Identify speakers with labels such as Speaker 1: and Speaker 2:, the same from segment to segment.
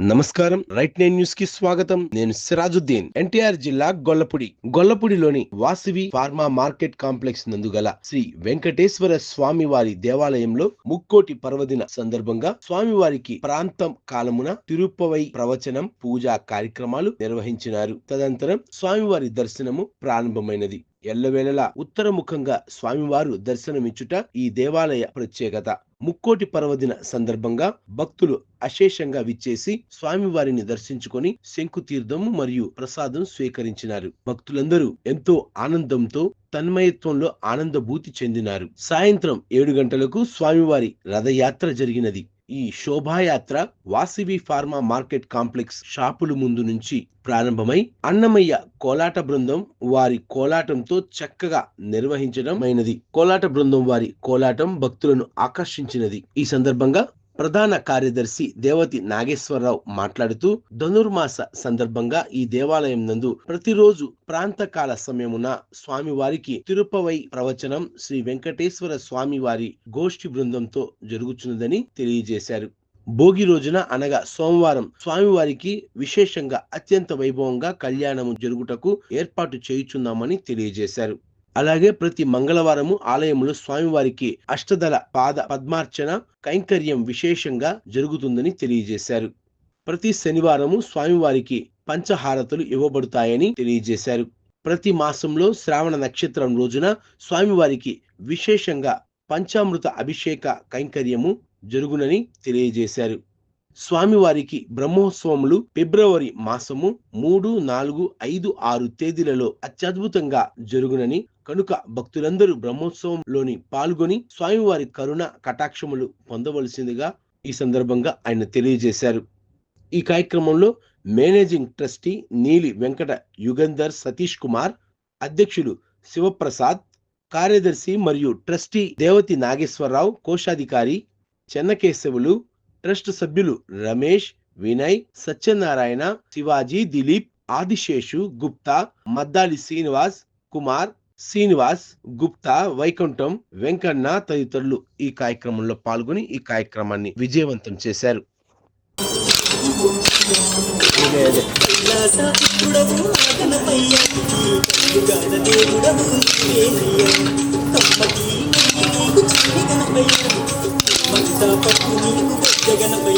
Speaker 1: నమస్కారం. Right nine న్యూస్కి స్వాగతం. నేను సిరాజుద్దీన్. ఎన్టీఆర్ జిల్లా గొల్లపుడి. గొల్లపూడిలోని వాసవి ఫార్మా మార్కెట్ కాంప్లెక్స్ నందు గల శ్రీ వెంకటేశ్వర స్వామి వారి దేవాలయంలో ముక్కోటి పర్వదిన సందర్భంగా స్వామివారికి ప్రాంతం కాలమున తిరుపవై ప్రవచనం పూజా కార్యక్రమాలు నిర్వహించినారు. తదనంతరం స్వామివారి దర్శనము ప్రారంభమైనది. ఎల్లవేళలా ఉత్తరముఖంగా స్వామివారు దర్శనమిచ్చుట ఈ దేవాలయ ప్రత్యేకత. ముక్కోటి పర్వదిన సందర్భంగా భక్తులు అశేషంగా విచ్చేసి స్వామివారిని దర్శించుకొని శంకుతీర్థము మరియు ప్రసాదం స్వీకరించినారు. భక్తులందరూ ఎంతో ఆనందంతో తన్మయత్వంలో ఆనందభూతి చెందినారు. సాయంత్రం ఏడు గంటలకు స్వామివారి రథయాత్ర జరిగినది. ఈ శోభాయాత్ర వాసివి ఫార్మా మార్కెట్ కాంప్లెక్స్ షాపుల ముందు నుంచి ప్రారంభమై అన్నమయ్య కోలాట బృందం వారి కోలాటంతో చక్కగా నిర్వహించడం అయినది కోలాట బృందం వారి కోలాటం భక్తులను ఆకర్షించినది. ఈ సందర్భంగా ప్రధాన కార్యదర్శి దేవతి నాగేశ్వరరావు మాట్లాడుతూ ధనుర్మాస సందర్భంగా ఈ దేవాలయం నందు ప్రతిరోజు ప్రాంతకాల సమయమున స్వామివారికి తిరుపవై ప్రవచనం శ్రీ వెంకటేశ్వర స్వామివారి గోష్ఠి బృందంతో జరుగుతున్నదని తెలియజేశారు. భోగి రోజున అనగా సోమవారం స్వామివారికి విశేషంగా అత్యంత వైభవంగా కళ్యాణము జరుగుటకు ఏర్పాటు చేయుచున్నామని తెలియజేశారు. అలాగే ప్రతి మంగళవారము ఆలయంలో స్వామివారికి అష్టదళ పాద పద్మార్చన కైంకర్యం విశేషంగా జరుగుతుందని తెలియజేశారు. ప్రతి శనివారము స్వామివారికి పంచహారతులు ఇవ్వబడతాయని తెలియజేశారు. ప్రతి మాసంలో శ్రావణ నక్షత్రం రోజున స్వామివారికి విశేషంగా పంచామృత అభిషేక కైంకర్యము జరుగునని తెలియజేశారు. స్వామివారికి బ్రహ్మోత్సవములు ఫిబ్రవరి మాసము మూడు నాలుగు ఐదు ఆరు తేదీలలో అత్యద్భుతంగా జరుగునని కనుక భక్తులందరూ బ్రహ్మోత్సవంలోని పాల్గొని స్వామివారి కరుణ కటాక్షములు పొందవలసిందిగా ఈ సందర్భంగా ఆయన తెలియజేశారు. ఈ కార్యక్రమంలో మేనేజింగ్ ట్రస్టీ నీలి వెంకట యుగంధర్ సతీష్ కుమార్ అధ్యక్షులు శివప్రసాద్ కార్యదర్శి మరియు ట్రస్టీ దేవతి నాగేశ్వరరావు కోశాధికారి చెన్నకేశవులు ట్రస్ట్ సభ్యులు రమేష్ వినయ్ సత్యనారాయణ శివాజీ దిలీప్ ఆదిశేషు గుప్తా మద్దాలి శ్రీనివాస్ కుమార్ శ్రీనివాస్ గుప్తా వైకుంఠం వెంకన్న తదితరులు ఈ కార్యక్రమంలో పాల్గొని ఈ కార్యక్రమాన్ని విజయవంతం చేశారు.
Speaker 2: గణపయ్య.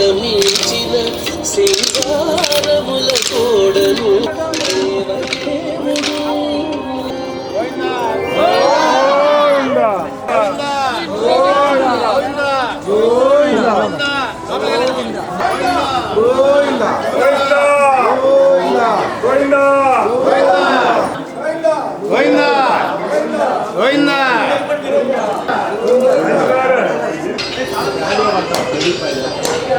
Speaker 3: రమించిన సింగారముల కోడను పనిసడు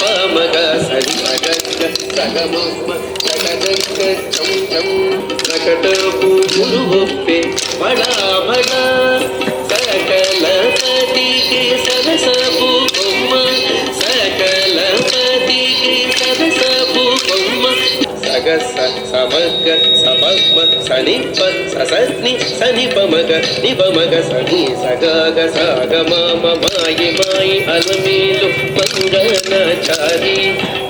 Speaker 3: పామగ సని మగ సగమమ్మ సగదక్క చం ग समग समप सनिप ससनि सनिप मग निप मग सनि सग ग साग मम मायि मायि अलमेलु मंगलचारी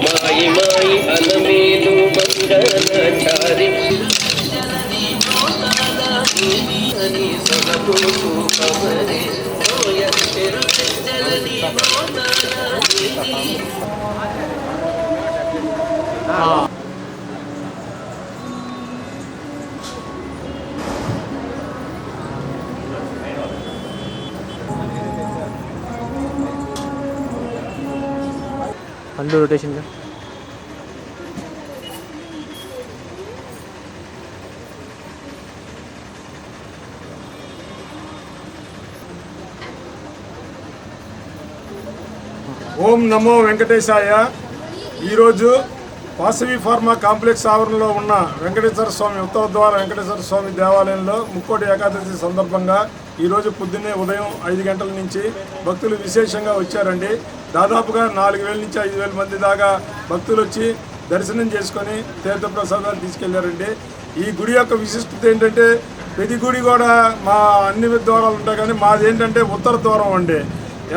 Speaker 3: माई मायि अलमेलु मंगलचारी सबको
Speaker 4: పండు రొటేషన్
Speaker 5: ఓం నమో వెంకటేశాయ. ఈరోజు వాసవి ఫార్మా కాంప్లెక్స్ ఆవరణలో ఉన్న వెంకటేశ్వర స్వామి ఉత్తర ద్వార వెంకటేశ్వర స్వామి దేవాలయంలో ముక్కోటి ఏకాదశి సందర్భంగా ఈరోజు పొద్దున్నే ఉదయం ఐదు గంటల నుంచి భక్తులు విశేషంగా వచ్చారండి. దాదాపుగా నాలుగు వేల నుంచి ఐదు వేల మంది దాకా భక్తులు వచ్చి దర్శనం చేసుకొని తీర్థప్రసాదాలు తీసుకెళ్ళారండి. ఈ గుడి యొక్క విశిష్టత ఏంటంటే ప్రతి గుడి కూడా మా అన్ని ద్వారాలు ఉంటాయి కానీ మాది ఏంటంటే ఉత్తర ద్వారం అండి.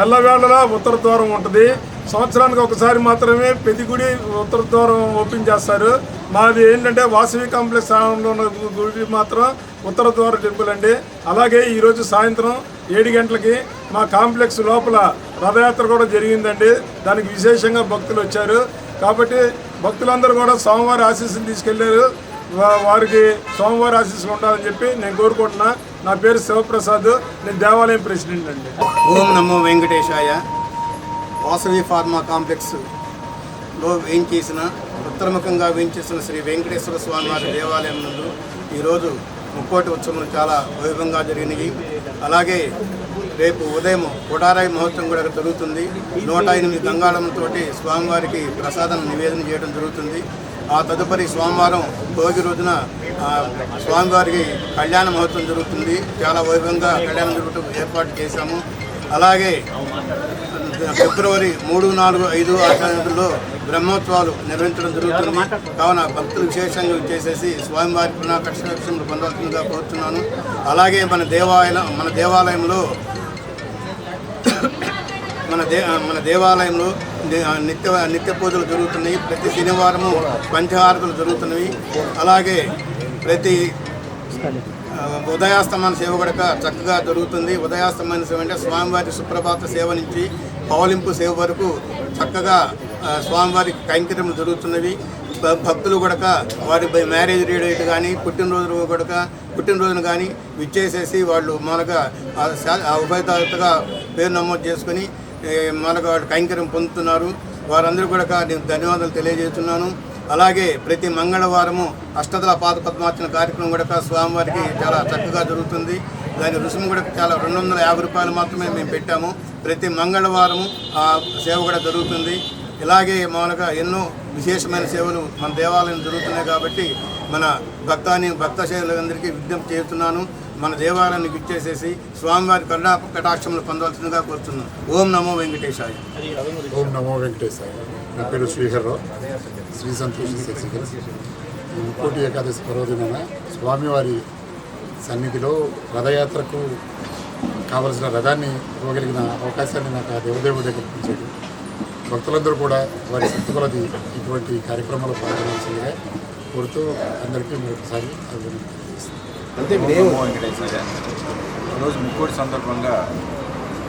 Speaker 5: ఎల్లవేళలా ఉత్తర ద్వారం ఉంటుంది. సంవత్సరానికి ఒకసారి మాత్రమే ప్రతి గుడి ఉత్తర ద్వారం ఓపెన్ చేస్తారు. మాది ఏంటంటే వాసవి కాంప్లెక్స్ స్థానంలో ఉన్న గుడి మాత్రం ఉత్తర ద్వార టెంపుల్ అండి. అలాగే ఈరోజు సాయంత్రం ఏడు గంటలకి మా కాంప్లెక్స్ లోపల రథయాత్ర కూడా జరిగిందండి. దానికి విశేషంగా భక్తులు వచ్చారు. కాబట్టి భక్తులందరూ కూడా సోమవారి ఆశీస్సులు తీసుకెళ్ళారు. వారికి సోమవారి ఆశీస్సులు ఉండాలని చెప్పి నేను కోరుకుంటున్నా. నా పేరు శివప్రసాద్. నేను దేవాలయం ప్రెసిడెంట్ అండి.
Speaker 6: ఓం నమో వెంకటేశాయ. వాసవి ఫార్మా కాంప్లెక్స్లో వేయించేసిన ఉత్తరముఖంగా వేయించేసిన శ్రీ వెంకటేశ్వర స్వామి వారి దేవాలయం నందు ఈరోజు ముక్కోటి ఉత్సవం చాలా వైభవంగా జరిగినాయి అలాగే రేపు ఉదయం కొడారాయి మహోత్సవం కూడా జరుగుతుంది. నూట ఎనిమిది గంగాళంతో స్వామివారికి ప్రసాదం నివేదన చేయడం జరుగుతుంది. ఆ తదుపరి సోమవారం భోగి రోజున స్వామివారికి కళ్యాణ మహోత్సవం జరుగుతుంది. చాలా వైభవంగా కళ్యాణం జరుగుతూ ఏర్పాటు చేశాము. అలాగే ఫిబ్రవరి మూడు నాలుగు ఐదు ఆచరణలో బ్రహ్మోత్సవాలు నిర్వహించడం జరుగుతుంది. కావున భక్తులు విశేషంగా చేసేసి స్వామివారి పునఃకక్షలు పొందవలసిందిగా కోరుతున్నాను అలాగే మన దేవాలయం మన దేవాలయంలో మన దే మన దేవాలయంలో నిత్య నిత్య పూజలు జరుగుతున్నాయి. ప్రతి శనివారము పంచహారతులు జరుగుతున్నవి. అలాగే ప్రతి ఉదయాస్తమాన సేవ కూడా చక్కగా జరుగుతుంది. ఉదయాస్తమాన సేవ అంటే స్వామివారి సుప్రభాత సేవ నుంచి పౌలింపు సేవ వరకు చక్కగా స్వామివారి కైంకర్యములు జరుగుతున్నవి. భ- భక్తులు కూడా వారి మ్యారేజ్ డేట్ కానీ పుట్టినరోజు కూడా పుట్టినరోజును కానీ విచ్చేసేసి వాళ్ళు మనగా ఆ పేరు నమోదు చేసుకొని మనకు వాళ్ళు కైంకర్యం పొందుతున్నారు. వారందరూ కూడా నేను ధన్యవాదాలు తెలియజేస్తున్నాను. అలాగే ప్రతి మంగళవారము అష్టదల పాద పద్మార్చన కార్యక్రమం కూడా స్వామివారికి చాలా చక్కగా జరుగుతుంది. దాని రుసుము కూడా చాలా రెండు వందల యాభై రూపాయలు మాత్రమే మేము పెట్టాము. ప్రతి మంగళవారము ఆ సేవ కూడా జరుగుతుంది. ఇలాగే మామూలుగా ఎన్నో విశేషమైన సేవలు మన దేవాలయం జరుగుతున్నాయి కాబట్టి మన భక్తాని భక్త సేవలందరికీ విజ్ఞప్తి చేస్తున్నాను. మన దేవాలయానికి ఇచ్చేసేసి స్వామివారి కరుణా కటాక్షములు పొందవలసిందిగా కోరుతున్నాను. ఓం నమో వెంకటేశాయ.
Speaker 7: ఓం నమో వెంకటేశాయ. నా పేరు శ్రీహర్రావు. శ్రీ సంతోషి ముక్కోటి ఏకాదశి పర్వదినాన స్వామివారి సన్నిధిలో రథయాత్రకు కావలసిన రథాన్ని ఇవ్వగలిగిన అవకాశాన్ని నాకు ఆ దేవదేవుడి దగ్గర ఇచ్చాడు భక్తులందరూ కూడా వారి శక్తి కొలది ఇటువంటి కార్యక్రమాల్లో పాల్గొనాల్సిందిగా కోరుతూ అందరికీ మరొకసారి అభినందనలు
Speaker 8: ఈరోజు ముక్కోటి సందర్భంగా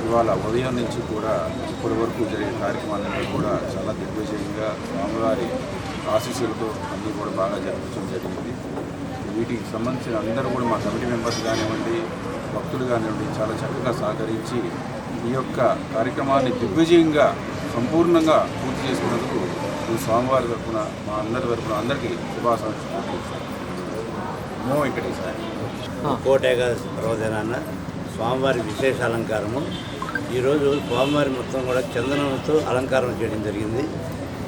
Speaker 8: ఇవాళ ఉదయం నుంచి కూడా ఇప్పటి వరకు జరిగే కార్యక్రమాలన్నీ కూడా చాలా దిగ్విజయంగా స్వామివారి ఆశీస్సులతో అన్నీ కూడా బాగా జరిపించడం జరిగింది. వీటికి సంబంధించిన అందరూ కూడా మా కమిటీ మెంబర్స్ కానివ్వండి భక్తులు కానివ్వండి చాలా చక్కగా సహకరించి ఈ యొక్క కార్యక్రమాన్ని దిగ్విజయంగా సంపూర్ణంగా పూర్తి చేసుకున్నందుకు ఈ స్వామివారి తరఫున మా అందరి తరఫున అందరికీ శుభాకాంక్షలు వెంకటేశ్వర
Speaker 9: కోటేకాదశి పర్వదినాన స్వామివారి విశేష అలంకారము. ఈరోజు స్వామివారి మొత్తం కూడా చందనంతో అలంకారం చేయడం జరిగింది.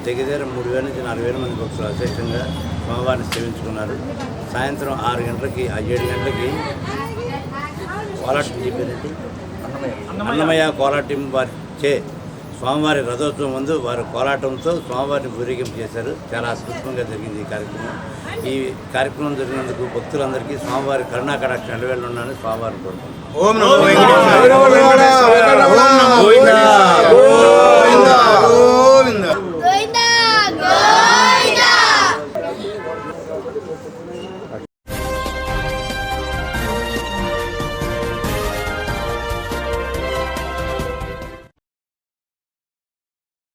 Speaker 9: దగ్గర మూడు వేల నుంచి నాలుగు వేల మంది భక్తులు అశేషంగా స్వామివారిని సేవించుకున్నారు. సాయంత్రం ఆరు గంటలకి ఆ ఏడు గంటలకి కోలాటం చెప్పారంటే అన్నమయ్య కోలాటం వారి చే స్వామివారి రథోత్సవం ముందు వారు కోలాటంతో స్వామివారిని ఊరేగింపు చేశారు. చాలా అద్భుతంగా జరిగింది ఈ కార్యక్రమం. ఈ కార్యక్రమం జరిగినందుకు భక్తులందరికీ స్వామివారి కరుణా కటాక్ష నిలవేళ్ళు ఉన్నాను స్వామివారిని కోరుకుంటున్నాను